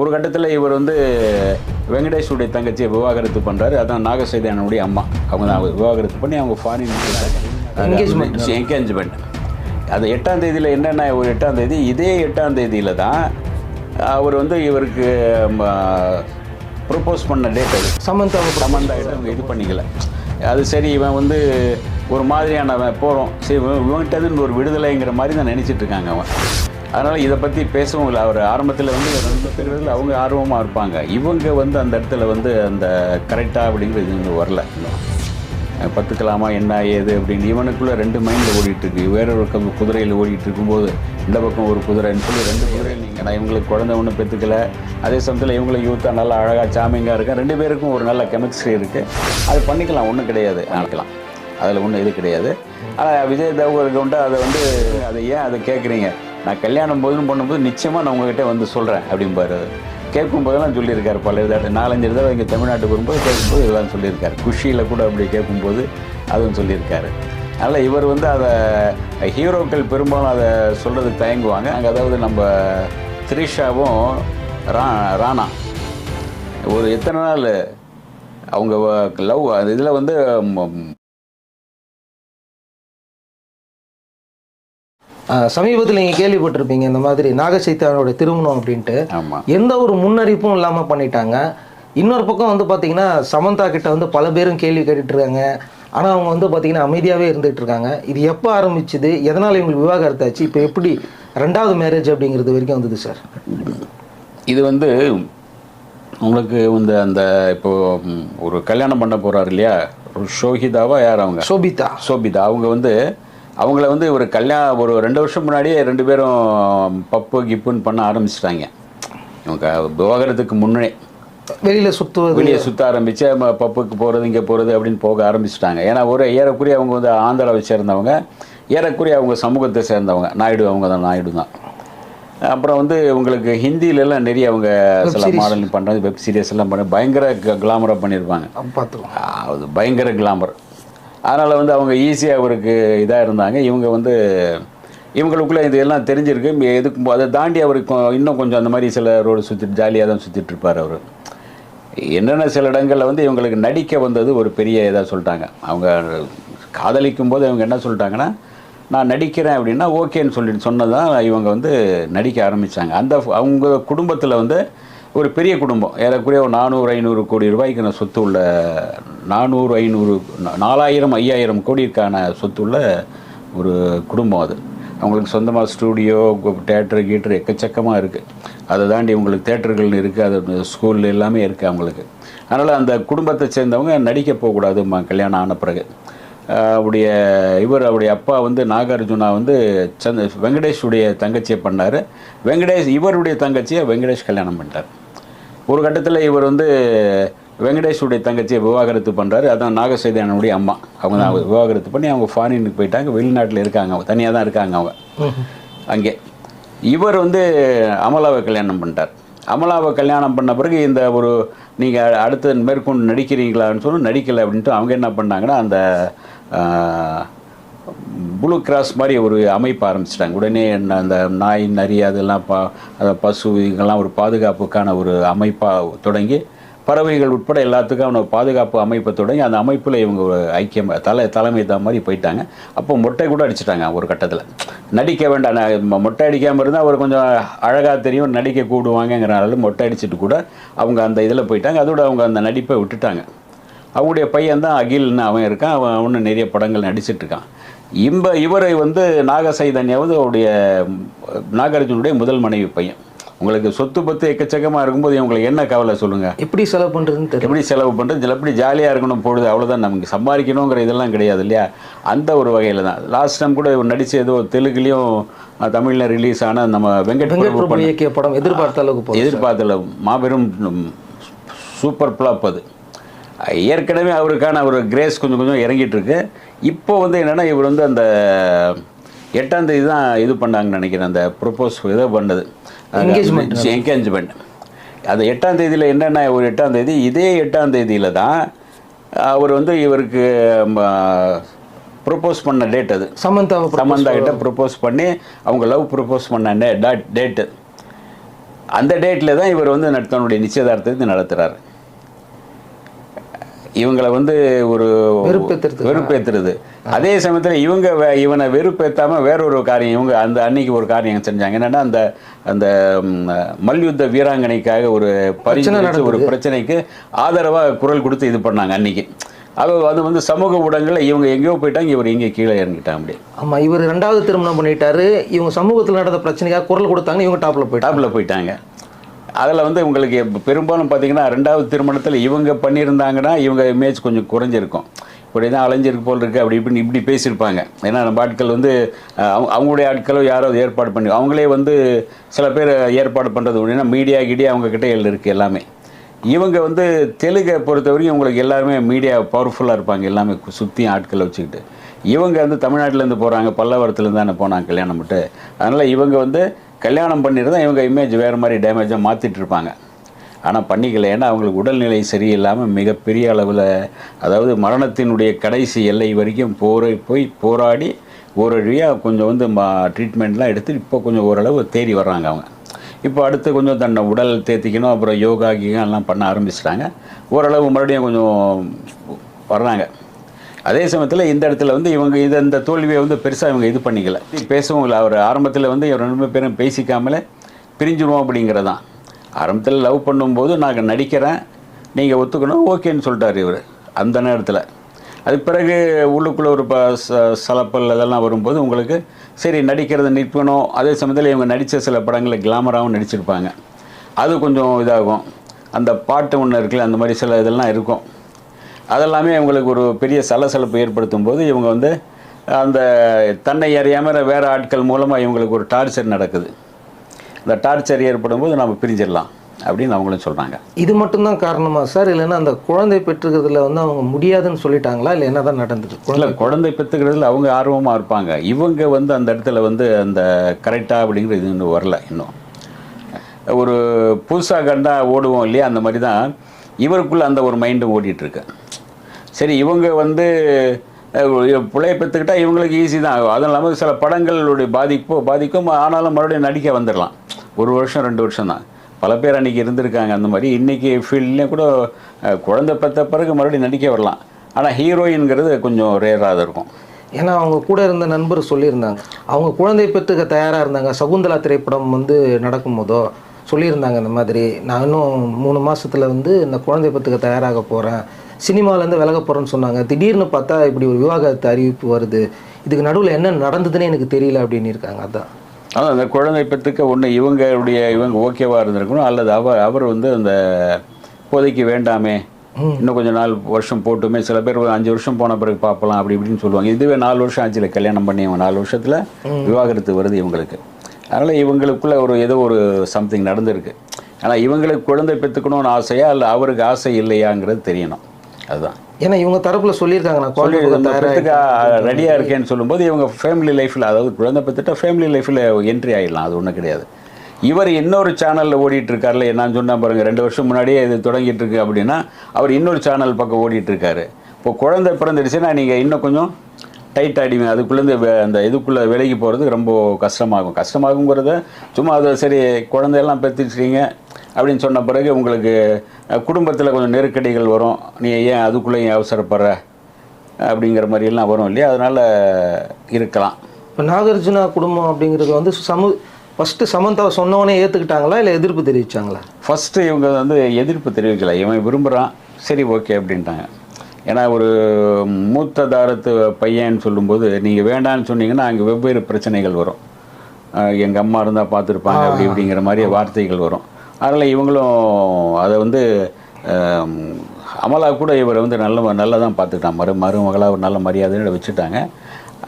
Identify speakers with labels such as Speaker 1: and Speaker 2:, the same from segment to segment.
Speaker 1: ஒரு கட்டத்தில் இவர் வந்து வெங்கடேஷுடைய தங்கச்சியை விவாகரத்து பண்ணுறாரு அதான் நாகசைதானுடைய அம்மா. அவங்க தான் விவாகரத்து பண்ணி அவங்க ஃபாரின். என்கேஜ்மெண்ட் அது எட்டாம் தேதியில் என்னென்ன ஒரு எட்டாம் தேதி இதே எட்டாம் தேதியில் தான் அவர் வந்து இவருக்கு ப்ரொப்போஸ் பண்ண டேட் அது.
Speaker 2: சமந்தாவை
Speaker 1: சம்மந்தாயிட்டு அவங்க இது பண்ணிக்கல. அது சரி இவன் வந்து ஒரு மாதிரியானவன் போகிறோம் சரி இவன் இவன்கிட்ட ஒரு விடுதலைங்கிற மாதிரி தான் நினச்சிட்டு இருக்காங்க அவன். அதனால் இதை பற்றி பேசவும் இல்லை. அவர் ஆரம்பத்தில் வந்து ரெண்டு பேர்கள் அவங்க ஆர்வமாக இருப்பாங்க. இவங்க வந்து அந்த இடத்துல வந்து அந்த கரெக்டாக அப்படிங்கிறது இன்னும் வரல. பத்துக்கலாமா? என்ன ஏது அப்படின்னு இவனுக்குள்ளே ரெண்டு மைண்டில் ஓடிட்டுருக்கு வேற ஒரு கம் குதிரையில் ஓடிட்டு இருக்கும்போது இந்த பக்கம் ஒரு குதிரைன்னு சொல்லி ரெண்டு குதிரையில் நீங்கள் ஆனால் இவங்களுக்கு குழந்தை ஒன்றும் பெற்றுக்கல அதே சமயத்தில் இவங்களை யூத்தாக நல்லா அழகாக சாமிங்காக இருக்கேன் ரெண்டு பேருக்கும் ஒரு நல்ல கெமிஸ்ட்ரி இருக்குது அது பண்ணிக்கலாம். ஒன்றும் கிடையாது. நினைக்கலாம் அதில் ஒன்றும் இது கிடையாது. ஆனால் விஜய் தேவருக்கு உண்டு அதை வந்து அதை ஏன் அதை கேட்குறீங்க நான் கல்யாணம் போதுன்னு பண்ணும்போது நிச்சயமாக நான் உங்ககிட்ட வந்து சொல்கிறேன் அப்படிம்பாரு. கேட்கும்போதெல்லாம் சொல்லியிருக்காரு பல இதாக நாலஞ்சு தடவை இங்கே தமிழ்நாட்டுக்கு வரும்போது கேட்கும்போது இதெல்லாம் சொல்லியிருக்காரு. குஷியில் கூட அப்படி கேட்கும்போது அதுவும் சொல்லியிருக்காரு. அதனால் இவர் வந்து அதை ஹீரோக்கள் பெரும்பாலும் அதை சொல்கிறதுக்கு தயங்குவாங்க. அங்கே அதாவது நம்ம த்ரிஷாவும் ரா ராணா. ஒரு எத்தனை நாள் அவங்க லவ் அந்த இதில் வந்து
Speaker 2: சமீபத்தில் நீங்கள் கேள்விப்பட்டிருப்பீங்க இந்த மாதிரி நாகசைத்தானோட திருமணம் அப்படின்ட்டு. எந்த ஒரு முன்னறிப்பும் இல்லாமல் பண்ணிட்டாங்க. இன்னொரு பக்கம் வந்து பார்த்தீங்கன்னா சமந்தா கிட்ட வந்து பல பேரும் கேள்வி கேட்டுட்டு இருக்காங்க ஆனால் அவங்க வந்து பார்த்தீங்கன்னா அமைதியாகவே இருந்துகிட்டு இருக்காங்க இது எப்போ ஆரம்பிச்சுது? எதனால் இவங்களுக்கு விவாகரத்து ஆச்சு? இப்போ எப்படி ரெண்டாவது மேரேஜ் அப்படிங்கிறது வரைக்கும் வந்தது சார்
Speaker 1: இது வந்து உங்களுக்கு இந்த அந்த இப்போ ஒரு கல்யாணம் பண்ண போறாரு இல்லையா? ஷோஹிதாவா யார் அவங்க?
Speaker 2: சோபிதா.
Speaker 1: சோபிதா. அவங்க வந்து அவங்கள வந்து ஒரு கல்யாணம் ஒரு ரெண்டு வருஷம் முன்னாடியே ரெண்டு பேரும் பப்பு கிப்புன்னு பண்ண ஆரம்பிச்சிட்டாங்க. இவங்க விவாகரத்துக்கு முன்னே.
Speaker 2: வெளியில் சுற்றுவது
Speaker 1: வெளியே சுற்ற ஆரம்பிச்சு ம, பப்புக்கு போகிறது இங்கே போகிறது அப்படின்னு போக ஆரம்பிச்சிட்டாங்க. ஏன்னா ஒரு ஏறக்குறைய அவங்க வந்து ஆந்திராவை சேர்ந்தவங்க ஏறக்குறைய அவங்க சமூகத்தை சேர்ந்தவங்க. நாயுடு அவங்க தான் நாயுடு தான். அப்புறம் வந்து உங்களுக்கு ஹிந்திலெல்லாம் நிறைய அவங்க சில மாடலிங் பண்ணுறது வெப் சீரிஸ் எல்லாம் பண்ணி பயங்கர கிளாமராக பண்ணியிருப்பாங்க.
Speaker 2: பார்த்துக்கோங்க
Speaker 1: ஆ, அது பயங்கர கிளாமர் அதனால் வந்து அவங்க ஈஸியாக அவருக்கு இதாக இருந்தாங்க. இவங்க வந்து இவங்களுக்குள்ளே இதெல்லாம் தெரிஞ்சிருக்கு. எதுக்கு அதை தாண்டி அவருக்கு இன்னும் கொஞ்சம் அந்த மாதிரி சில ரோடு சுற்றிட்டு ஜாலியாக தான் சுற்றிட்டு இருப்பார் அவர். என்னென்ன சில இடங்களில் வந்து இவங்களுக்கு நடிக்க வந்தது ஒரு பெரிய இதாக சொல்லிட்டாங்க. அவங்க காதலிக்கும் போது இவங்க என்ன சொல்லிட்டாங்கன்னா நான் நடிக்கிறேன் அப்படின்னா ஓகேன்னு சொல்லிட்டு சொன்னதான் இவங்க வந்து நடிக்க ஆரம்பித்தாங்க அந்த அவங்க குடும்பத்தில் வந்து ஒரு பெரிய குடும்பம். ஏறக்குறைய ஒரு நானூறு ஐநூறு கோடி ரூபாய்க்கு நான் சொத்து உள்ள நானூறு ஐநூறு நாலாயிரம் ஐயாயிரம் கோடிக்கான சொத்து உள்ள ஒரு குடும்பம் அது. அவங்களுக்கு சொந்தமாக ஸ்டூடியோ தேட்டரு கீட்டர் எக்கச்சக்கமாக இருக்குது அதை தாண்டி உங்களுக்கு தேட்டர்கள் இருக்குது அது ஸ்கூல் எல்லாமே இருக்குது அவங்களுக்கு. அதனால் அந்த குடும்பத்தை சேர்ந்தவங்க நடிக்க போகக்கூடாதுமா கல்யாணம் ஆன பிறகு. அவருடைய இவர் அவருடைய அப்பா வந்து நாகார்ஜுனா வந்து சந்த வெங்கடேஷுடைய தங்கச்சியை பண்ணார். வெங்கடேஷ் இவருடைய தங்கச்சியை வெங்கடேஷ் கல்யாணம் பண்ணிட்டார். ஒரு கட்டத்தில் இவர் வந்து வெங்கடேஷுடைய தங்கச்சியை விவாகரத்து பண்ணுறாரு அதான் நாகசைதானுடைய அம்மா. அவங்க தான் விவாகரத்து பண்ணி அவங்க ஃபாரினுக்கு போயிட்டாங்க. வெளிநாட்டில் இருக்காங்க அவங்க. தனியாக தான் இருக்காங்க அவங்க. அங்கே. இவர் வந்து அமலாவை கல்யாணம் பண்ணிட்டார். அமலாவை கல்யாணம் பண்ண பிறகு இந்த ஒரு நீங்கள் அடுத்து மேற்கொண்டு நடிக்கிறீங்களான்னு சொல்லி நடிக்கலை அப்படின்ட்டு அவங்க என்ன பண்ணாங்கன்னா அந்த ப்ளூ கிராஸ் மாதிரி ஒரு அமைப்பு ஆரம்பிச்சிட்டாங்க. உடனே என்ன அந்த நாய் நரி அதெல்லாம் பா அந்த பசு இதெல்லாம் ஒரு பாதுகாப்புக்கான ஒரு அமைப்பாக தொடங்கி பறவைகள் உட்பட எல்லாத்துக்கும் அவனை பாதுகாப்பு அமைப்பை தொடங்கி அந்த அமைப்பில் இவங்க ஒரு ஐக்கியம் தலை தலைமை தான் மாதிரி போயிட்டாங்க. அப்போ மொட்டை கூட அடிச்சிட்டாங்க ஒரு கட்டத்தில். நடிக்க வேண்டாம் நான் மொட்டை அடிக்காமல் இருந்தால் அவர் கொஞ்சம் அழகாக தெரியும் நடிக்க கூடுவாங்கங்கிறனால மொட்டை அடிச்சுட்டு கூட அவங்க அந்த இதில் போயிட்டாங்க. அதோட அவங்க அந்த நடிப்பை விட்டுட்டாங்க. அவங்களுடைய பையன் தான் அகில்னு அவன் இருக்கான். அவன் இன்னும் நிறைய படங்கள் நடிச்சிட்டு இருக்கான். இம்ப இவரை வந்து நாகசைதன்யா வந்து அவருடைய நாகார்ஜுனுடைய முதல் மனைவி பையன். உங்களுக்கு சொத்து பத்து எக்கச்சக்கமாக இருக்கும்போது உங்களுக்கு என்ன கவலை சொல்லுங்கள்
Speaker 2: எப்படி செலவு பண்ணுறதுன்னு தெரியல
Speaker 1: எப்படி செலவு பண்ணுறது எப்படி ஜாலியாக இருக்கணும் பொழுது? அவ்வளோதான் நமக்கு சம்பாதிக்கணுங்கிற இதெல்லாம் கிடையாது இல்லையா? அந்த ஒரு வகையில் தான். லாஸ்ட் டைம் கூட இவர் நடிச்ச ஏதோ தெலுங்குலேயும் தமிழில் ரிலீஸ் ஆன நம்ம வெங்கட் பிரபு
Speaker 2: இயக்கிய படம் எதிர்பார்த்த அளவுக்கு போகுது
Speaker 1: எதிர்பார்த்தல மாபெரும் சூப்பர் பிளாப் அது. ஏற்கனவே அவருக்கான ஒரு கிரேஸ் கொஞ்சம் கொஞ்சம் இறங்கிட்டு இருக்கு இப்போ வந்து என்னன்னா இவர் வந்து அந்த எட்டாம் தேதி தான் இது பண்ணாங்கன்னு நினைக்கிறேன். அந்த ப்ரொப்போஸ் இதை பண்ணது. என்கேஜ்மெண்ட் அது எட்டாம் தேதியில் என்னென்ன ஒரு எட்டாம் தேதி இதே எட்டாம் தேதியில் தான் அவர் வந்து இவருக்கு ப்ரொப்போஸ் பண்ண டேட் அது.
Speaker 2: propose
Speaker 1: சமந்தா கிட்ட ப்ரொப்போஸ் பண்ணி அவங்க லவ் ப்ரொப்போஸ் பண்ண டேட்டு அந்த டேட்டில் தான் இவர் வந்து தன்னுடைய நிச்சயதார்த்தத்தை நடத்துகிறார் இவங்களை வந்து ஒரு
Speaker 2: வெறுப்பேத்துறது.
Speaker 1: வெறுப்பேத்துறது. அதே சமயத்தில் இவங்க வே- இவனை வெறுப்பேத்தாம வேறொரு காரியம் இவங்க அந்த அன்னைக்கு ஒரு காரியம் செஞ்சாங்க. என்னன்னா அந்த அந்த மல்யுத்த வீராங்கனைக்காக ஒரு பரிசு ஒரு பிரச்சனைக்கு ஆதரவாக குரல் கொடுத்து இது பண்ணாங்க அன்னைக்கு. அது அது வந்து சமூக ஊடகங்களில் இவங்க எங்கேயோ போயிட்டாங்க இவர் இங்கே கீழே இறங்கிட்டாங்க அப்படி
Speaker 2: ஆமா இவர் ரெண்டாவது திருமணம் பண்ணிட்டாரு. இவங்க சமூகத்தில் நடந்த பிரச்சனைக்காக குரல் கொடுத்தாங்க இவங்க டாப்ல போயிட்டாங்க.
Speaker 1: டாப்பில் போயிட்டாங்க. அதில் வந்து உங்களுக்கு பெரும்பாலும் பார்த்தீங்கன்னா ரெண்டாவது திருமணத்தில் இவங்க பண்ணியிருந்தாங்கன்னா இவங்க இமேஜ் கொஞ்சம் குறைஞ்சிருக்கும். இப்படி தான் அலைஞ்சிருக்கு போல் இருக்குது அப்படி இப்படின்னு இப்படி பேசியிருப்பாங்க. ஏன்னா நம்ம ஆட்கள் வந்து அவங்க- அவங்களுடைய ஆட்களோ யாரோ ஏற்பாடு பண்ணி அவங்களே வந்து சில பேர் ஏற்பாடு பண்ணுறது அப்படின்னா மீடியா கீடியா அவங்க கிட்டே இருக்குது எல்லாமே. இவங்க வந்து தெலுங்கை பொறுத்த வரைக்கும் உங்களுக்கு எல்லாருமே மீடியா பவர்ஃபுல்லாக இருப்பாங்க எல்லாமே சுற்றியும் ஆட்களை வச்சுக்கிட்டு. இவங்க வந்து தமிழ்நாட்டிலேருந்து போகிறாங்க பல்லவரத்துலேருந்து தானே போனாங்க கல்யாணம் மட்டும் அதனால் இவங்க வந்து கல்யாணம் பண்ணியிருந்தா இவங்க இமேஜ் வேறு மாதிரி டேமேஜாக மாற்றிட்டு இருப்பாங்க. ஆனால் பண்ணிக்கல. ஏன்னா அவங்களுக்கு உடல்நிலை சரியில்லாமல் மிகப்பெரிய அளவில் அதாவது மரணத்தினுடைய கடைசி எல்லை வரைக்கும் போரை போய் போராடி ஓரழியாக கொஞ்சம் வந்து ட்ரீட்மெண்ட்லாம் எடுத்து இப்போ கொஞ்சம் ஓரளவு தேறி வர்றாங்க அவங்க. இப்போ அடுத்து கொஞ்சம் தன்னை உடல் தேத்திக்கணும் அப்புறம் யோகா எல்லாம் பண்ண ஆரம்பிச்சிட்டாங்க. ஓரளவு மறுபடியும் கொஞ்சம் வர்றாங்க. அதே சமயத்தில் இந்த இடத்துல வந்து இவங்க இது இந்த தோல்வியை வந்து பெருசாக இவங்க இது பண்ணிக்கல. பேசவும் இல்லை. அவர் ஆரம்பத்தில் வந்து இவர் ரெண்டு பேரும் பேசிக்காமலே பிரிஞ்சிடுவோம் அப்படிங்கிறதான் ஆரம்பத்தில் லவ் பண்ணும்போது நான் நடிக்கிறேன் நீங்கள் ஒத்துக்கணும் ஓகேன்னு சொல்லிட்டார் இவர் அந்த நேரத்தில். அது பிறகு உள்ளுக்குள்ளே ஒரு ப ச சலப்பல் அதெல்லாம் வரும்போது உங்களுக்கு சரி நடிக்கிறத நிற்கணும். அதே சமயத்தில் இவங்க நடித்த சில படங்களில் கிளாமராகவும் நடிச்சிருப்பாங்க. அது கொஞ்சம் இதாகும். அந்த பாட்டு ஒன்று இருக்குல்ல அந்த மாதிரி சில இதெல்லாம் இருக்கும். அதெல்லாமே இவங்களுக்கு ஒரு பெரிய சலசலப்பு ஏற்படுத்தும் போது இவங்க வந்து அந்த தன்னை அறியாமல் வேறு ஆட்கள் மூலமாக இவங்களுக்கு ஒரு டார்ச்சர் நடக்குது. அந்த டார்ச்சர் ஏற்படும் போது நம்ம பிரிஞ்சிடலாம் அப்படின்னு அவங்களும் சொல்கிறாங்க
Speaker 2: இது மட்டும்தான் காரணமா சார்? இல்லைன்னா அந்த குழந்தை பெற்றுக்கிறதுல வந்து அவங்க முடியாதுன்னு சொல்லிட்டாங்களா? இல்லை என்னதான் நடந்தது?
Speaker 1: இல்லை குழந்தை பெற்றுக்கிறதுல அவங்க ஆர்வமாக இருப்பாங்க. இவங்க வந்து அந்த இடத்துல வந்து அந்த கரெக்டாக அப்படிங்கிறது இன்னும் வரல இன்னும். ஒரு புதுசாக கண்டா ஓடுவோம் இல்லையா? அந்த மாதிரி தான் இவருக்குள்ளே அந்த ஒரு மைண்டும் ஓடிட்டுருக்கு சரி இவங்க வந்து அஹ், பிள்ளைய பெற்றுக்கிட்டா இவங்களுக்கு ஈஸி தான் அதுவும் இல்லாமல் சில படங்களுடைய பாதிப்போ பாதிக்கும். ஆனாலும் மறுபடியும் நடிக்க வந்துடலாம். ஒரு வருஷம் ரெண்டு வருஷம் தான். பல பேர் அன்றைக்கி இருந்திருக்காங்க அந்த மாதிரி. இன்றைக்கி ஃபீல்ட்லேயும் கூட குழந்தை பெற்ற பிறகு மறுபடியும் நடிக்க வரலாம். ஆனால் ஹீரோயின்ங்கிறது கொஞ்சம் ரேராக இருக்கும்.
Speaker 2: ஏன்னா அவங்க கூட இருந்த நண்பர் சொல்லியிருந்தாங்க. அவங்க குழந்தை பெற்றுக்க தயாராக இருந்தாங்க. சகுந்தலா திரைப்படம் வந்து நடக்கும்போதோ சொல்லியிருந்தாங்க இந்த மாதிரி. நான் இன்னும் மூணு மாதத்தில் வந்து இந்த குழந்தை பெற்றுக்க தயாராக போகிறேன் சினிமாலேருந்து விலக போகிறேன்னு சொன்னாங்க. திடீர்னு பார்த்தா இப்படி ஒரு விவாகரத்து அறிவிப்பு வருது. இதுக்கு நடுவில் என்ன நடந்ததுன்னு எனக்கு தெரியல அப்படின்னு இருக்காங்க. அதான்.
Speaker 1: அதான் அந்த குழந்தை பெற்றுக்க ஒன்று இவங்களுடைய இவங்க ஓகேவாக இருந்திருக்கணும். அல்லது அவர் அவர் வந்து அந்த இப்போதைக்கு வேண்டாமே. இன்னும் கொஞ்சம் நாள் வருஷம் போட்டுமே. சில பேர் ஒரு அஞ்சு வருஷம் போன பிறகு பார்க்கலாம் அப்படி இப்படின்னு சொல்லுவாங்க. இதுவே நாலு வருஷம் ஆச்சுல கல்யாணம் பண்ணி இவங்க நாலு வருஷத்தில் விவாகரத்து வருது இவங்களுக்கு. அதனால் இவங்களுக்குள்ள ஒரு ஏதோ ஒரு சம்திங் நடந்திருக்கு. ஆனால் இவங்களுக்கு குழந்தை பெற்றுக்கணும்னு ஆசையா இல்லை அவருக்கு ஆசை இல்லையாங்கிறது தெரியணும். அதுதான்.
Speaker 2: ஏன்னா இவங்க தரப்புல சொல்லியிருக்காங்க நான் குழந்தை பெற்றுக்க தயாராக
Speaker 1: பெற்றுக்க ரெடியாக இருக்கேன்னு சொல்லும்போது இவங்க ஃபேமிலி லைஃப்பில் அதாவது குழந்தை பெற்றுட்டா ஃபேமிலி லைஃப்பில் என்ட்ரி ஆகிடலாம் அது ஒன்றும் கிடையாது. இவர் இன்னொரு சேனலில் ஓடிட்டு இருக்காருல நான் சொன்னா பாருங்க ரெண்டு வருஷம் முன்னாடியே இது தொடங்கிட்டு இருக்கு அப்படின்னா அவர் இன்னொரு சேனல் பக்கம் ஓடிட்டு இருக்காரு இப்போ குழந்தை பிறந்துடுச்சுன்னா நீங்கள் இன்னும் கொஞ்சம் டைட் ஆகிடுவீங்க அதுக்குள்ளேருந்து அந்த இதுக்குள்ளே விலகி போகிறது ரொம்ப கஷ்டமாகும். கஷ்டமாகுங்கிறத சும்மா அதை சரி குழந்தையெல்லாம் பெற்றுச்சிட்டீங்க அப்படின்னு சொன்ன பிறகு உங்களுக்கு குடும்பத்தில் கொஞ்சம் நெருக்கடிகள் வரும். நீ ஏன் அதுக்குள்ளே ஏன் அவசரப்படுற? அப்படிங்கிற மாதிரி எல்லாம் வரும் இல்லையா? அதனால் இருக்கலாம்.
Speaker 2: இப்போ நாகார்ஜுனா குடும்பம் அப்படிங்கிறது வந்து சமு ஃபஸ்ட்டு சமந்தாவை சொன்னவனே ஏற்றுக்கிட்டாங்களா இல்லை எதிர்ப்பு தெரிவிச்சாங்களா?
Speaker 1: ஃபஸ்ட்டு இவங்க வந்து எதிர்ப்பு தெரிவிக்கல. இவன் விரும்புகிறான் சரி ஓகே அப்படின்ட்டாங்க. ஏன்னா ஒரு மூத்த தாரத்து பையன்னு சொல்லும்போது நீங்கள் வேண்டான்னு சொன்னீங்கன்னா அங்கே வெவ்வேறு பிரச்சனைகள் வரும். எங்கள் அம்மா இருந்தால் பார்த்துருப்பாங்க அப்படி இப்படிங்கிற மாதிரி வார்த்தைகள் வரும். அதனால் இவங்களும் அதை வந்து அமலா கூட இவரை வந்து நல்ல நல்லா தான் பார்த்துக்கிட்டான். மறு மருமகளாக ஒரு நல்ல மரியாதையோட வச்சுட்டாங்க.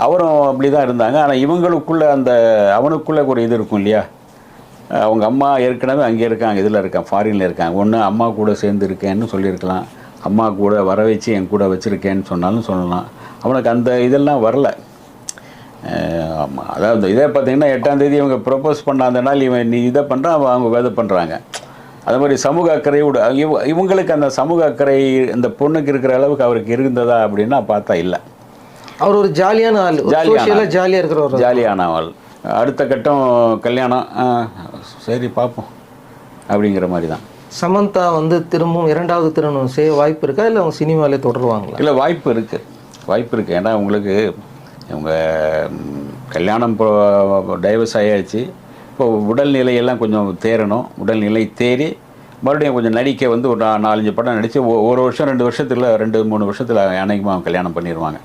Speaker 1: அவரும் அப்படி தான் இருந்தாங்க. ஆனால் இவங்களுக்குள்ளே அந்த அவனுக்குள்ளே ஒரு இது இருக்கும் இல்லையா? அவங்க அம்மா ஏற்கனவே அங்கே இருக்காங்க இதில் இருக்கான் ஃபாரினில் இருக்காங்க. ஒன்று அம்மா கூட சேர்ந்து இருக்கேன்னு சொல்லியிருக்கலாம். அம்மா கூட வர வச்சு என் கூட வச்சுருக்கேன்னு சொன்னாலும் சொல்லலாம். அவனுக்கு அந்த இதெல்லாம் வரல. அஹ் ஆமா. அதாவது இதே பார்த்தீங்கன்னா எட்டாம் தேதி இவங்க ப்ரப்போஸ் பண்ண அந்த நாள் இவன் நீ இதை பண்ணுறான் அவன் அவங்க வேதை பண்ணுறாங்க அது மாதிரி சமூக அக்கறையோட இவ- இவங்களுக்கு அந்த சமூக அக்கறை இந்த பொண்ணுக்கு இருக்கிற அளவுக்கு அவருக்கு இருந்ததா அப்படின்னா பார்த்தா இல்லை.
Speaker 2: அவர் ஒரு ஜாலியான ஆள்
Speaker 1: ஜாலியான
Speaker 2: ஜாலியாக இருக்கிறவர்
Speaker 1: ஜாலியான ஆள். அடுத்த கட்டம் கல்யாணம். சரி பார்ப்போம். அப்படிங்கிற மாதிரி தான்
Speaker 2: சமந்தா வந்து திரும்பவும் இரண்டாவது திருமணம் செய்ய வாய்ப்பு இருக்கா? இல்லை அவங்க சினிமாலே தொடருவாங்களா?
Speaker 1: இல்லை வாய்ப்பு இருக்குது வாய்ப்பு இருக்குது ஏன்னா உங்களுக்கு இவங்க கல்யாணம் இப்போ டைவர்ஸ் ஆகியாச்சு இப்போ உடல்நிலையெல்லாம் கொஞ்சம் தேரணும் உடல்நிலை தேறி மறுபடியும் கொஞ்சம் நடிக்க வந்து ஒரு நா- நாலஞ்சு படம் நடித்து ஒரு வருஷம் ரெண்டு வருஷத்தில் ரெண்டு மூணு வருஷத்தில் அன்னைக்குமா கல்யாணம் பண்ணிடுவாங்க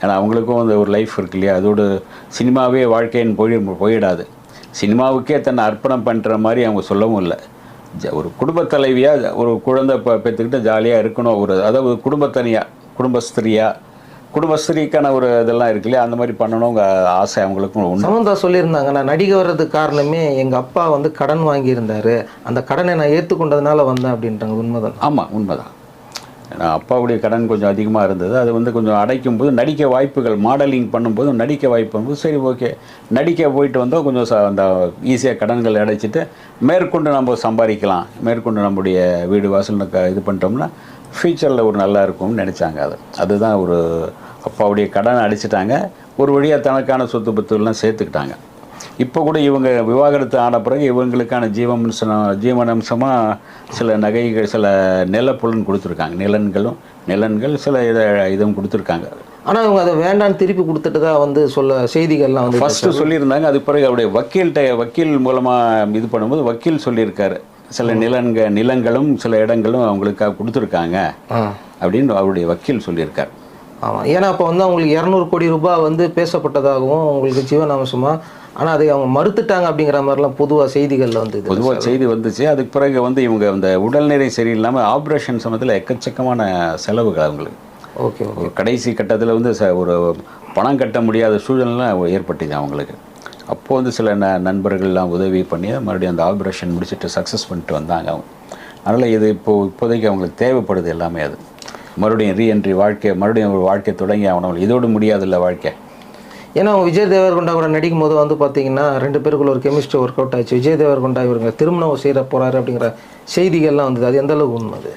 Speaker 1: ஏன்னா அவங்களுக்கும் அந்த ஒரு லைஃப் இருக்கு இல்லையா? அதோடு சினிமாவே வாழ்க்கைன்னு போய் போயிடாது. சினிமாவுக்கே தன்னை அர்ப்பணம் பண்ணுற மாதிரி அவங்க சொல்லவும் இல்லை. ஜ- ஒரு குடும்ப தலைவியாக ஒரு குழந்தை பெற்றுக்கிட்டு ஜாலியாக இருக்கணும். ஒரு அதாவது குடும்பத்தனியாக குடும்பஸ்திரியாக குடும்பஸ்திரிக்கான ஒரு இதெல்லாம் இருக்கு இல்லையா? அந்த மாதிரி பண்ணணுங்க ஆசை அவங்களுக்கும் உண்டு.
Speaker 2: சமந்தா சொல்லியிருந்தாங்க நான் நடிகை வர்றதுக்கு காரணமே எங்கள் அப்பா வந்து கடன் வாங்கியிருந்தாரு. அந்த கடனை நான் ஏற்றுக்கொண்டதுனால வந்தேன் அப்படின்றாங்க. உண்மைதான்.
Speaker 1: ஆமாம் உண்மைதான். அப்பாவுடைய கடன் கொஞ்சம் அதிகமாக இருந்தது. அது வந்து கொஞ்சம் அடைக்கும் போது நடிக்க வாய்ப்புகள் மாடலிங் பண்ணும்போது நடிக்க வாய்ப்பு பண்ணும்போது சரி ஓகே. நடிக்க போயிட்டு வந்தால் கொஞ்சம் ச- அந்த ஈஸியாக கடன்கள் அடைச்சிட்டு மேற்கொண்டு நம்ம சம்பாதிக்கலாம். மேற்கொண்டு நம்முடைய வீடு வாசல் இது பண்ணிட்டோம்னா ஃப்யூச்சரில் ஒரு நல்லா இருக்கும்னு நினச்சாங்க அது. அதுதான் ஒரு அப்பாவுடைய கடன் அடிச்சிட்டாங்க. ஒரு வழியாக தனக்கான சொத்து பத்துலாம் சேர்த்துக்கிட்டாங்க. இப்போ கூட இவங்க விவாகரத்து ஆன பிறகு இவங்களுக்கான ஜீவம்சம் ஜீவனம்சமாக சில நகைகள் சில நிலப்புலன் கொடுத்துருக்காங்க. நிலன்களும் நிலன்கள் சில இதை இதுவும் கொடுத்துருக்காங்க.
Speaker 2: ஆனால் இவங்க அதை வேண்டான்னு திருப்பி கொடுத்துட்டு தான் வந்து சொல்ல செய்திகள்லாம் வந்து
Speaker 1: ஃபஸ்ட்டு சொல்லியிருந்தாங்க அது பிறகு அவருடைய வக்கீல்கிட்ட வக்கீல் மூலமாக இது பண்ணும்போது வக்கீல் சொல்லியிருக்காரு. சில நிலன்க நிலங்களும் சில இடங்களும் அவங்களுக்காக கொடுத்துருக்காங்க. அப்படின்னு அவருடைய வக்கீல் சொல்லியிருக்கார்.
Speaker 2: ஆமாம் ஏன்னா அப்போ வந்து அவங்களுக்கு இரநூறு கோடி ரூபாய் வந்து பேசப்பட்டதாகவும் உங்களுக்கு ஜீவனாம்சமாக ஆனால் அதை அவங்க மறுத்துட்டாங்க அப்படிங்கிற மாதிரிலாம் பொதுவாக செய்திகளில் வந்து
Speaker 1: பொதுவாக செய்தி வந்துச்சு. அதுக்கு பிறகு வந்து இவங்க அந்த உடல்நிலை சரியில்லாமல் ஆப்ரேஷன் சமயத்தில் எக்கச்சக்கமான செலவுகள் அவங்களுக்கு.
Speaker 2: ஓகே
Speaker 1: ஒரு கடைசி கட்டத்தில் வந்து ச ஒரு பணம் கட்ட முடியாத சூழ்நிலாம் ஏற்பட்டுச்சு அவங்களுக்கு. அப்போ வந்து சில ந நண்பர்கள்லாம் உதவி பண்ணி மறுபடியும் அந்த ஆப்ரேஷன் முடிச்சுட்டு சக்ஸஸ் பண்ணிட்டு வந்தாங்க அவங்க. அதனால் இது இப்போது இப்போதைக்கு அவங்களுக்கு தேவைப்படுது எல்லாமே அது. மறுபடியும் ரீஎன்ட்ரி வாழ்க்கை மறுபடியும் ஒரு வாழ்க்கை தொடங்கி ஆகணும் இதோடு முடியாதுல்ல வாழ்க்கை.
Speaker 2: ஏன்னா விஜய் தேவர்கொண்டா கூட நடிக்கும் போது வந்து பார்த்தீங்கன்னா ரெண்டு பேருக்குள்ள ஒரு கெமிஸ்ட்ரி ஒர்க் அவுட் ஆச்சு. விஜய் தேவர்கொண்டா இவருங்க திருமணம் செய்ய போறாரு அப்படிங்கிற செய்திகள்லாம் வந்தது. அது எந்த அளவுக்கு உண்மை அது?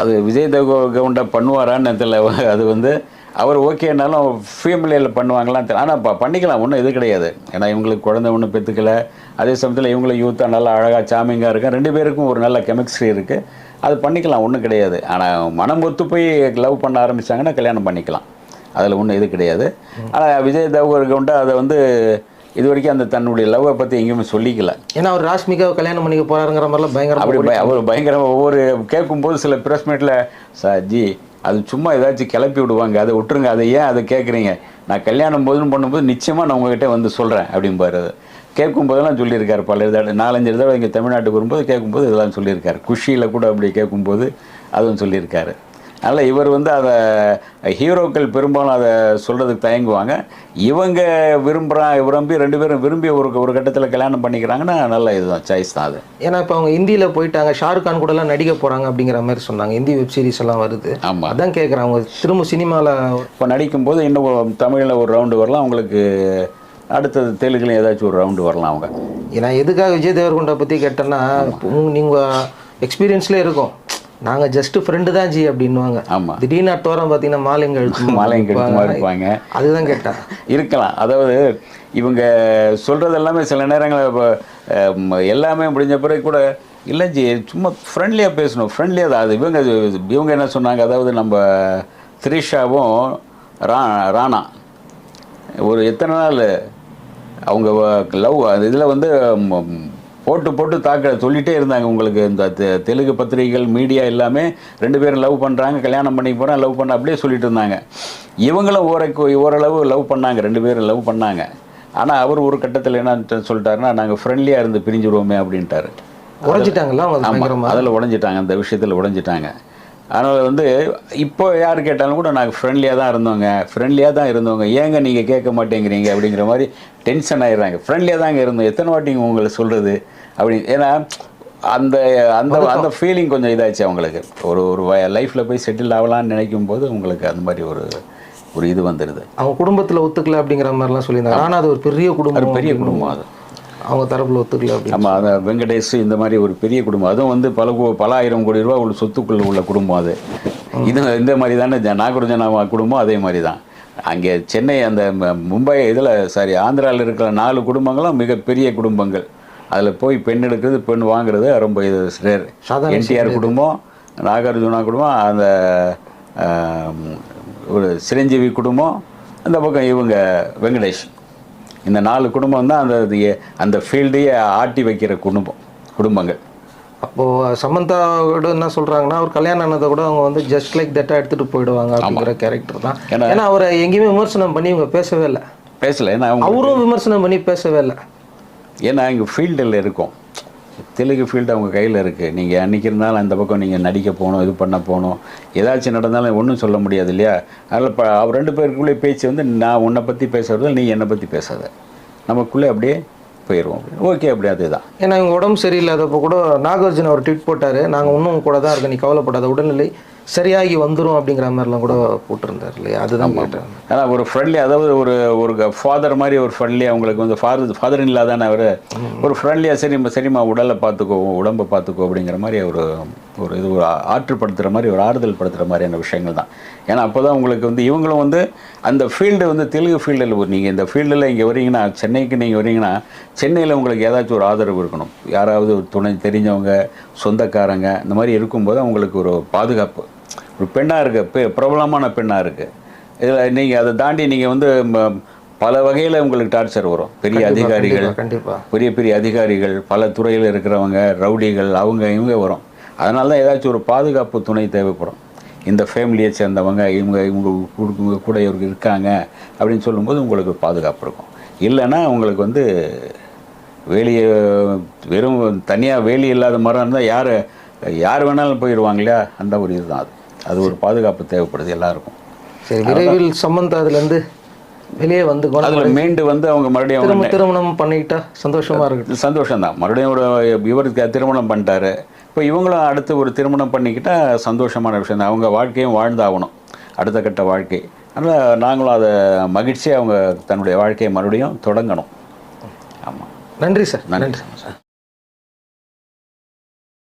Speaker 1: அது விஜய் தேவ கவுண்டா பண்ணுவாரான்னு தெரியல. அது வந்து அவர் ஓகேனாலும் ஃபேமிலியில் பண்ணுவாங்களான்னு தெரியல ஆனால் ப பண்ணிக்கலாம். ஒன்றும் இது கிடையாது. ஏன்னா இவங்களுக்கு குழந்தை ஒன்றும் பெற்றுக்கல அதே சமயத்தில் இவங்களும் யூத்தாக நல்லா அழகாக சாமிங்காக இருக்கா ரெண்டு பேருக்கும் ஒரு நல்ல கெமிஸ்ட்ரி இருக்குது அது பண்ணிக்கலாம். ஒன்றும் கிடையாது. ஆனால் மனம் ஒத்து போய் லவ் பண்ண ஆரம்பிச்சாங்கன்னா கல்யாணம் பண்ணிக்கலாம். அதில் ஒன்றும் இது கிடையாது. ஆனால் விஜய் தேவகர் கவுண்டா அதை வந்து இது வரைக்கும் அந்த தன்னுடைய லவ்வை பற்றி எங்கேயுமே சொல்லிக்கல.
Speaker 2: ஏன்னா அவர் ராஷ்மிகாவை கல்யாணம் பண்ணிக்க போறாருங்கிற மாதிரிலாம் பயங்கரமா
Speaker 1: அப்படி அவர் பயங்கரமாக ஒவ்வொரு கேட்கும்போது சில ப்ரெஸ் மீட்டில் சார் ஜி அது சும்மா ஏதாச்சும் கிளப்பி விடுவாங்க. அதை விட்டுருங்க. அதை ஏன் அதை கேட்குறீங்க? நான் கல்யாணம் போதுன்னு பண்ணும்போது நிச்சயமாக நான் உங்ககிட்ட வந்து சொல்கிறேன் அப்படிம்பாரு அது. கேட்கும்போதெல்லாம் சொல்லியிருக்காரு பல தடவை. நாலஞ்சு தடவை இங்கே தமிழ்நாட்டுக்கு வரும்போது கேட்கும்போது இதெல்லாம் சொல்லியிருக்காரு. குஷியில் கூட அப்படி கேட்கும்போது அதுவும் சொல்லியிருக்காரு. அதனால் இவர் வந்து அதை ஹீரோக்கள் பெரும்பாலும் அதை சொல்கிறதுக்கு தயங்குவாங்க. இவங்க விரும்புகிறான் விரும்பி ரெண்டு பேரும் விரும்பி ஒரு ஒரு கட்டத்தில் கல்யாணம் பண்ணிக்கிறாங்கன்னா நல்ல இதுதான் சாய்ஸ் தான் அது.
Speaker 2: ஏன்னா இப்போ அவங்க இந்தியில போயிட்டாங்க ஷாருக் கான் கூட எல்லாம் நடிக்க போறாங்க அப்படிங்கிற மாதிரி சொன்னாங்க. இந்தி வெப் சீரிஸ் எல்லாம் வருது.
Speaker 1: ஆமாம்
Speaker 2: அதான் கேட்குறேன் அவங்க திரும்ப சினிமால
Speaker 1: இப்போ நடிக்கும்போது இன்னும் தமிழில் ஒரு ரவுண்டு வரலாம். அவங்களுக்கு அடுத்தது தெலுங்குலையும் ஏதாச்சும் ஒரு ரவுண்டு வரலாம் அவங்க.
Speaker 2: ஏன்னா எதுக்காக விஜய் தேவர்கொண்டா பற்றி கேட்டேன்னா நீங்கள் எக்ஸ்பீரியன்ஸ்லேயே இருக்கும். நாங்கள் ஜஸ்ட் ஃப்ரெண்டு தான் ஜி அப்படின்னுவாங்க.
Speaker 1: ஆமாம்
Speaker 2: திடீர்னு அடுத்த வாரம் பார்த்தீங்கன்னா மாலைங்க எழுத்து
Speaker 1: இருப்பாங்க
Speaker 2: அதுதான் கேட்டேன்
Speaker 1: இருக்கலாம். அதாவது இவங்க சொல்கிறது எல்லாமே சில நேரங்களில் இப்போ எல்லாமே முடிஞ்ச பிறகு கூட இல்லை ஜி சும்மா ஃப்ரெண்ட்லியாக பேசணும். ஃப்ரெண்ட்லியாக தான். அது இவங்க இவங்க என்ன சொன்னாங்க? அதாவது நம்ம த்ரிஷாவும் ரா ராணா. ஒரு எத்தனை நாள்? அவங்க லவ் அது இதில் வந்து ம், போட்டு போட்டு தாக்க சொல்லிட்டே இருந்தாங்க உங்களுக்கு. இந்த தெலுங்கு பத்திரிகைகள் மீடியா எல்லாமே ரெண்டு பேரும் லவ் பண்ணுறாங்க கல்யாணம் பண்ணி போகிறேன் லவ் பண்ண அப்படியே சொல்லிட்டு இருந்தாங்க. இவங்களும் ஓர ஓரளவு லவ் பண்ணாங்க ரெண்டு பேரும் லவ் பண்ணாங்க. ஆனால் அவர் ஒரு கட்டத்தில் என்ன சொல்லிட்டாருன்னா நாங்கள் ஃப்ரெண்ட்லியாக இருந்து பிரிஞ்சுருவோமே அப்படின்ட்டாரு. ஆமாம்
Speaker 2: பயங்கரமா?
Speaker 1: அதில் உடஞ்சிட்டாங்க அந்த விஷயத்தில் உடஞ்சிட்டாங்க. அதனால் வந்து இப்போ யார் கேட்டாலும் கூட நாங்கள் ஃப்ரெண்ட்லியாக தான் இருந்தோங்க. ஃப்ரெண்ட்லியாக தான் இருந்தவங்க ஏங்க நீங்கள் கேட்க மாட்டேங்கிறீங்க அப்படிங்கிற மாதிரி டென்ஷன் ஆயிடுறாங்க. ஃப்ரெண்ட்லியாக தாங்க இருந்தோம். எத்தனை வாட்டிங்க உங்களை சொல்கிறது அப்படி ஏன்னா அந்த அந்த அந்த ஃபீலிங் கொஞ்சம் இதாச்சு அவங்களுக்கு. ஒரு ஒரு லைஃப்பில் போய் செட்டில் ஆகலாம்னு நினைக்கும் போது உங்களுக்கு அந்த மாதிரி ஒரு ஒரு இது வந்துடுது
Speaker 2: அவங்க குடும்பத்துல ஒத்துக்கல அப்படிங்கிற மாதிரிலாம் சொல்லியிருந்தாங்க. ஆனா அது ஒரு பெரிய குடும்பம்
Speaker 1: பெரிய குடும்பம் அது.
Speaker 2: அவங்க தரப்புல ஒத்துக்கல அப்படின்னு
Speaker 1: ஆமாம் அந்த வெங்கடேஷ் இந்த மாதிரி ஒரு பெரிய குடும்பம். அதுவும் வந்து பல கோ- பல ஆயிரம் கோடி ரூபா உள்ள சொத்துக்குள்ள உள்ள குடும்பம் அது. இது இந்த மாதிரி தானே நாகார்ஜுனா குடும்பம் அதே மாதிரி தான். அங்கே சென்னை அந்த மும்பை இதில் சாரி ஆந்திராவில் இருக்கிற நாலு குடும்பங்களும் மிகப்பெரிய குடும்பங்கள். அதில் போய் பெண் எடுக்கிறது பெண் வாங்குறது ரொம்ப இது ரேர் என்டிஆர் குடும்பம் நாகார்ஜுனா குடும்பம் அந்த ஒரு சிரஞ்சீவி குடும்பம் அந்த பக்கம் இவங்க வெங்கடேஷ். இந்த நாலு குடும்பம் தான் அந்த அந்த ஃபீல்டையே ஆட்டி வைக்கிற குடும்பம் குடும்பங்கள்.
Speaker 2: அப்போ சமந்தாவோட என்ன சொல்றாங்கன்னா அவர் கல்யாணம் ஆனதை கூட அவங்க வந்து ஜஸ்ட் லைக் தட்டா எடுத்துட்டு போயிடுவாங்க அப்படிங்கிற கேரக்டர் தான்.
Speaker 1: ஏன்னா-
Speaker 2: ஏன்னா அவரை எங்கேயுமே விமர்சனம் பண்ணி இவங்க பேசவே இல்லை.
Speaker 1: பேசல. ஏன்னா அவங்க
Speaker 2: அவரும் விமர்சனம் பண்ணி பேசவே இல்லை.
Speaker 1: ஏன்னா இங்கே ஃபீல்டில் இருக்கும். தெலுங்கு ஃபீல்டு அவங்க கையில் இருக்குது நீங்கள் அன்றைக்கி இருந்தாலும் அந்த பக்கம் நீங்கள் நடிக்க போகணும் இது பண்ண போகணும். ஏதாச்சும் நடந்தாலும் ஒன்றும் சொல்ல முடியாது இல்லையா? அதில் இப்போ அவர் ரெண்டு பேருக்குள்ளே பேச்சு வந்து நான் உன்னை பற்றி பேசுறது நீ என்னை பற்றி பேசாத. நமக்குள்ளே அப்படியே போயிடுவோம் ஓகே அப்படி அதுதான்.
Speaker 2: ஏன்னா இவங்க உடம்பு சரியில்லாதப்போ கூட நாகார்ஜுன் அவர் ட்வீட் போட்டார். நாங்கள் இன்னும் கூட தான் இருக்கோம். நீ கவலைப்படாத உடல்நிலை சரியாகி வந்துரும் அப்படிங்கிற மாதிரிலாம் கூட போட்டிருந்தார் இல்லையா? அதுதான் கேட்டேன்.
Speaker 1: ஏன்னா ஒரு ஃப்ரெண்ட்லி அதாவது ஒரு ஒரு ஃபாதர் மாதிரி ஒரு ஃப்ரெண்ட்லி அவங்களுக்கு வந்து ஃபாதர் ஃபாதர் இல்லாதானே அவர். ஒரு ஃப்ரெண்ட்லியாக சரிம்மா சரிம்மா உடலை பார்த்துக்கோ உடம்பை பார்த்துக்கோ அப்படிங்கிற மாதிரி ஒரு ஒரு இது ஒரு ஆற்றுப்படுத்துகிற மாதிரி ஒரு ஆறுதல் படுத்துகிற மாதிரியான விஷயங்கள் தான். ஏன்னா அப்போ தான் உங்களுக்கு வந்து இவங்களும் வந்து அந்த ஃபீல்டு வந்து தெலுங்கு ஃபீல்டில் நீங்கள் இந்த ஃபீல்டில் இங்கே வரீங்கன்னா சென்னைக்கு நீங்கள் வரீங்கன்னா சென்னையில் உங்களுக்கு ஏதாச்சும் ஒரு ஆதரவு இருக்கணும். யாராவது ஒரு துணை தெரிஞ்சவங்க சொந்தக்காரங்க இந்த மாதிரி இருக்கும்போது அவங்களுக்கு ஒரு பாதுகாப்பு. ஒரு பெண்ணாக இருக்கு பெ- பிரபலமான பெண்ணாக இருக்குது இதில் நீங்கள் அதை தாண்டி நீங்கள் வந்து பல வகையில் உங்களுக்கு டார்ச்சர் வரும். பெரிய அதிகாரிகள்
Speaker 2: கண்டிப்பா
Speaker 1: பெரிய பெரிய அதிகாரிகள் பல துறையில் இருக்கிறவங்க ரவுடிகள் அவங்க இவங்க வரும். அதனால தான் ஏதாச்சும் ஒரு பாதுகாப்பு துணை தேவைப்படும். இந்த ஃபேமிலியை சேர்ந்தவங்க இவங்க இவங்க இவங்க கூட இவங்க இருக்காங்க அப்படின்னு சொல்லும்போது உங்களுக்கு பாதுகாப்பு இருக்கும். இல்லைன்னா உங்களுக்கு வந்து வேலியை வெறும் தனியாக வேலி இல்லாத மரம் இருந்தால் யார் யார் வேணாலும் போயிடுவாங்க இல்லையா? அந்த ஒரு இதுதான் அது. அது ஒரு பாதுகாப்பு தேவைப்படுது எல்லாருக்கும்.
Speaker 2: சரி விரைவில் சமந்தா அதுல இருந்து வெளியே வந்து
Speaker 1: அதில் மீண்டு வந்து அவங்க மறுபடியும் அவங்க
Speaker 2: திருமணம் பண்ணிக்கிட்டா சந்தோஷமா இருக்கட்டும்.
Speaker 1: சந்தோஷம் தான் மறுபடியும் ஒரு இவருக்கு திருமணம் பண்ணிட்டாரு. இப்போ இவங்களும் அடுத்து ஒரு திருமணம் பண்ணிக்கிட்டா சந்தோஷமான விஷயம் தான். அவங்க வாழ்க்கையும் வாழ்ந்தாகணும். அடுத்த கட்ட வாழ்க்கை. அதனால் நாங்களும் அதை மகிழ்ச்சியாக அவங்க தன்னுடைய வாழ்க்கையை மறுபடியும் தொடங்கணும். ஆமாம்
Speaker 2: நன்றி சார்.
Speaker 1: நன்றி சார்.